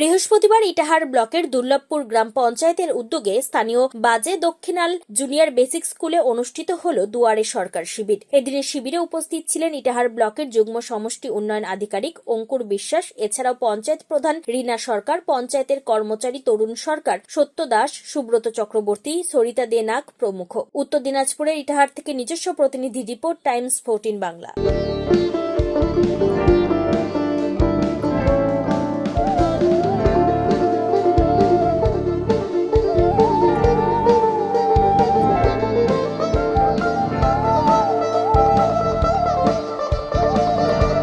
বৃহস্পতিবার ইটাহার ব্লকের দুর্লভপুর গ্রাম পঞ্চায়েতের উদ্যোগে স্থানীয় বাজে দক্ষিণাল জুনিয়র বেসিক স্কুলে অনুষ্ঠিত হল দুয়ারে সরকার শিবির। এদিনের শিবিরে উপস্থিত ছিলেন ইটাহার ব্লকের যুগ্ম সমষ্টি উন্নয়ন আধিকারিক অঙ্কুর বিশ্বাস, এছাড়াও পঞ্চায়েত প্রধান রীনা সরকার, পঞ্চায়েতের কর্মচারী তরুণ সরকার, সত্য দাস, সুব্রত চক্রবর্তী, সরিতা দে নাগ প্রমুখ। উত্তর দিনাজপুরের ইটাহার থেকে নিজস্ব প্রতিনিধি রিপোর্ট, টাইমস ফোরটিন বাংলা।